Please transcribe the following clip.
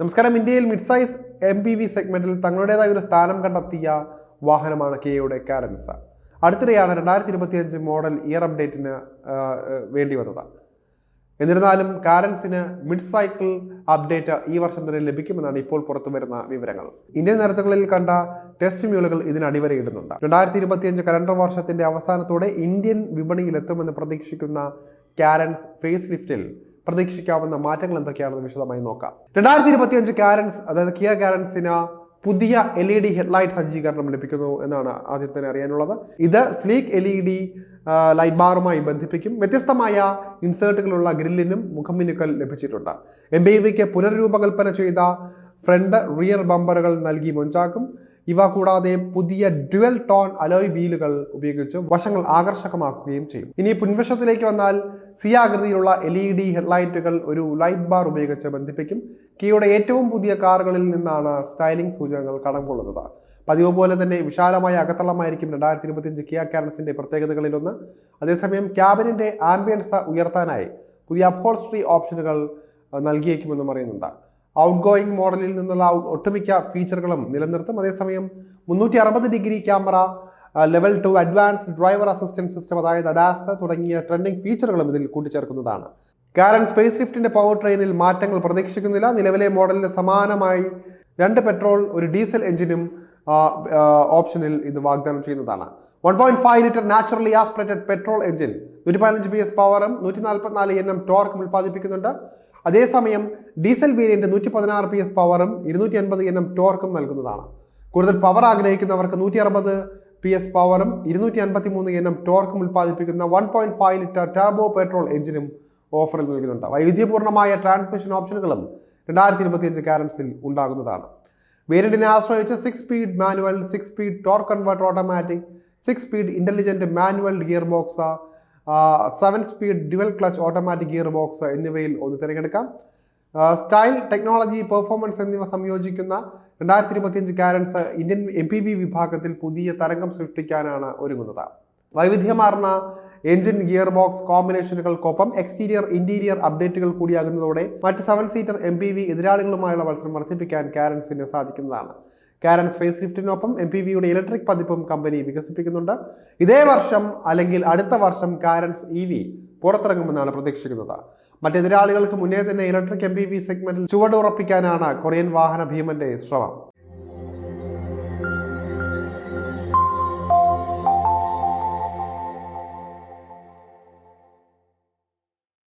നമസ്കാരം. ഇന്ത്യയിൽ mid size M P V സെഗ്മെന്റിൽ തങ്ങളുടേതായ ഒരു സ്ഥാനം കണ്ടെത്തിയ വാഹനമാണ് കെയുടെ കാരൻസ അടുത്തിടെയാണ് രണ്ടായിരത്തി ഇരുപത്തിയഞ്ച് മോഡൽ ഇയർ അപ്ഡേറ്റിന് വേണ്ടി വന്നത്. എന്നിരുന്നാലും കാരൻസിന് മിഡ് സൈക്കിൾ അപ്ഡേറ്റ് ഈ വർഷം തന്നെ ലഭിക്കുമെന്നാണ് ഇപ്പോൾ പുറത്തു വരുന്ന വിവരങ്ങൾ. ഇന്ത്യൻ നിരത്തുകളിൽ കണ്ട ടെസ്റ്റ് മ്യൂളുകൾ ഇതിന് അടിവരയിടുന്നുണ്ട് രണ്ടായിരത്തി ഇരുപത്തിയഞ്ച് കലണ്ടർ വർഷത്തിന്റെ അവസാനത്തോടെ ഇന്ത്യൻ വിപണിയിൽ എത്തുമെന്ന് പ്രതീക്ഷിക്കുന്ന കാരൻസ് ഫേസ് ലിഫ്റ്റിൽ പ്രതീക്ഷിക്കാവുന്ന മാറ്റങ്ങൾ എന്തൊക്കെയാണെന്ന് വിശദമായി നോക്കാം. രണ്ടായിരത്തി ഇരുപത്തി അഞ്ച് കാരൻസ് അതായത് കിയ കാരൻസിന് പുതിയ എൽ ഇ ഡി ഹെഡ്ലൈറ്റ് സജ്ജീകരണം ലഭിക്കുന്നു എന്നാണ് ആദ്യം തന്നെ അറിയാനുള്ളത്. ഇത് sleek L E D light ബാറുമായി ബന്ധിപ്പിക്കും. വ്യത്യസ്തമായ ഇൻസേർട്ടുകളുള്ള ഗ്രില്ലിനും മുഖമിനുക്കൽ ലഭിച്ചിട്ടുണ്ട്. എം ബി വിക്ക് പുനർരൂപകൽപ്പന ചെയ്ത ഫ്രണ്ട് റിയർ ബമ്പറുകൾ നൽകി മൊഞ്ചാക്കും. ഇവ കൂടാതെ പുതിയ ഡ്യുവൽ ടോൺ അലോയ് വീലുകൾ ഉപയോഗിച്ച് വശങ്ങൾ ആകർഷകമാക്കുകയും ചെയ്യും. ഇനി പിൻവശത്തിലേക്ക് വന്നാൽ സി ആകൃതിയിലുള്ള എൽ ഇ ഡി ഹെഡ്ലൈറ്റുകൾ ഒരു ലൈറ്റ് ബാർ ഉപയോഗിച്ച് ബന്ധിപ്പിക്കും. കിയുടെ ഏറ്റവും പുതിയ കാറുകളിൽ നിന്നാണ് സ്റ്റൈലിംഗ് സൂചകങ്ങൾ കടം കൊള്ളുന്നത് പതിവ് പോലെ തന്നെ വിശാലമായ അകത്തളമായിരിക്കും രണ്ടായിരത്തി ഇരുപത്തിയഞ്ച് കിയ കാരൻസിന്റെ പ്രത്യേകതകളിലൊന്ന്. അതേസമയം ക്യാബിനിന്റെ ആംബിയൻസ് ഉയർത്താനായി പുതിയ അപ്ഹോൾസ്ട്രി ഓപ്ഷനുകൾ നൽകിയേക്കുമെന്നും അറിയുന്നുണ്ട്. ഔട്ട് ഗോയിങ് മോഡലിൽ നിന്നുള്ള ഒട്ടുമിക്ക ഫീച്ചറുകളും നിലനിർത്തും. അതേസമയം മുന്നൂറ്റി അറുപത് degree camera level two advanced driver assistance system അതായത് അഡാസ് തുടങ്ങിയ ട്രെൻഡിങ് ഫീച്ചറുകളും ഇതിൽ കൂട്ടിച്ചേർക്കുന്നതാണ്. കാരൻ സ്പേസ് ലിഫ്റ്റിന്റെ പവർ ട്രെയിനിൽ മാറ്റങ്ങൾ പ്രതീക്ഷിക്കുന്നില്ല. നിലവിലെ മോഡലിന് സമാനമായി രണ്ട് പെട്രോൾ ഒരു ഡീസൽ എഞ്ചിനും ഓപ്ഷനിൽ ഇത് വാഗ്ദാനം ചെയ്യുന്നതാണ്. One point five litre naturally aspirated petrol engine നൂറ്റി പതിനഞ്ച് ബി എസ് പവറും നൂറ്റി നാൽപ്പത്തിനാല് എൻ എം ടോർക്കും ഉൽപ്പാദിപ്പിക്കുന്നുണ്ട്. അതേസമയം ഡീസൽ വേരിയന്റ് നൂറ്റി പതിനാറ് പി എസ് പവറും ഇരുന്നൂറ്റി അൻപത് എൻ എം ടോർക്കും നൽകുന്നതാണ്. കൂടുതൽ പവർ ആഗ്രഹിക്കുന്നവർക്ക് നൂറ്റി അറുപത് പി എസ് പവറും ഇരുന്നൂറ്റി അൻപത്തി മൂന്ന് എൻ എം ടോർക്കും ഉൽപ്പാദിപ്പിക്കുന്ന one point five litre turbo petrol എഞ്ചിനും ഓഫറിൽ നൽകുന്നുണ്ട്. വൈവിധ്യപൂർണമായ ട്രാൻസ്മിഷൻ ഓപ്ഷനുകളും രണ്ടായിരത്തി ഇരുപത്തിയഞ്ച് കാരൻസിൽ ഉണ്ടാകുന്നതാണ്. വേരിയന്റിനെ ആശ്രയിച്ച് six speed manual six speed torque converter automatic six speed intelligent manual gearbox seven speed dual clutch automatic gearbox എന്നിവയിൽ ഒന്ന് തിരഞ്ഞെടുക്കാം. സ്റ്റൈൽ ടെക്നോളജി പെർഫോമൻസ് എന്നിവ സംയോജിക്കുന്ന രണ്ടായിരത്തി ഇരുപത്തിയഞ്ച് Carens Indian M P V വിഭാഗത്തിൽ പുതിയ തരംഗം സൃഷ്ടിക്കാനാണ് ഒരുങ്ങുന്നത്. വൈവിധ്യമാർന്ന എഞ്ചിൻ ഗിയർ ബോക്സ് കോമ്പിനേഷനുകൾക്കൊപ്പം എക്സ്റ്റീരിയർ ഇന്റീരിയർ അപ്ഡേറ്റുകൾ കൂടിയാകുന്നതോടെ മറ്റ് seven seater M P V എതിരാളികളുമായുള്ള മത്സരം വർദ്ധിപ്പിക്കാൻ കാരൻസിന് സാധിക്കുന്നതാണ്. കാരൻ സ്പേസ് ലിഫ്റ്റിനൊപ്പം എം പി വിയുടെ ഇലക്ട്രിക് പതിപ്പും കമ്പനി വികസിപ്പിക്കുന്നുണ്ട്. ഇതേ വർഷം അല്ലെങ്കിൽ അടുത്ത വർഷം കാരൻസ് ഇ വി പുറത്തിറങ്ങുമെന്നാണ് പ്രതീക്ഷിക്കുന്നത്. മറ്റെതിരാളികൾക്ക് മുന്നേ തന്നെ ഇലക്ട്രിക് എം പി വി സെഗ്മെന്റിൽ ചുവടുറപ്പിക്കാനാണ് കൊറിയൻ വാഹന ഭീമന്റെ ശ്രമം.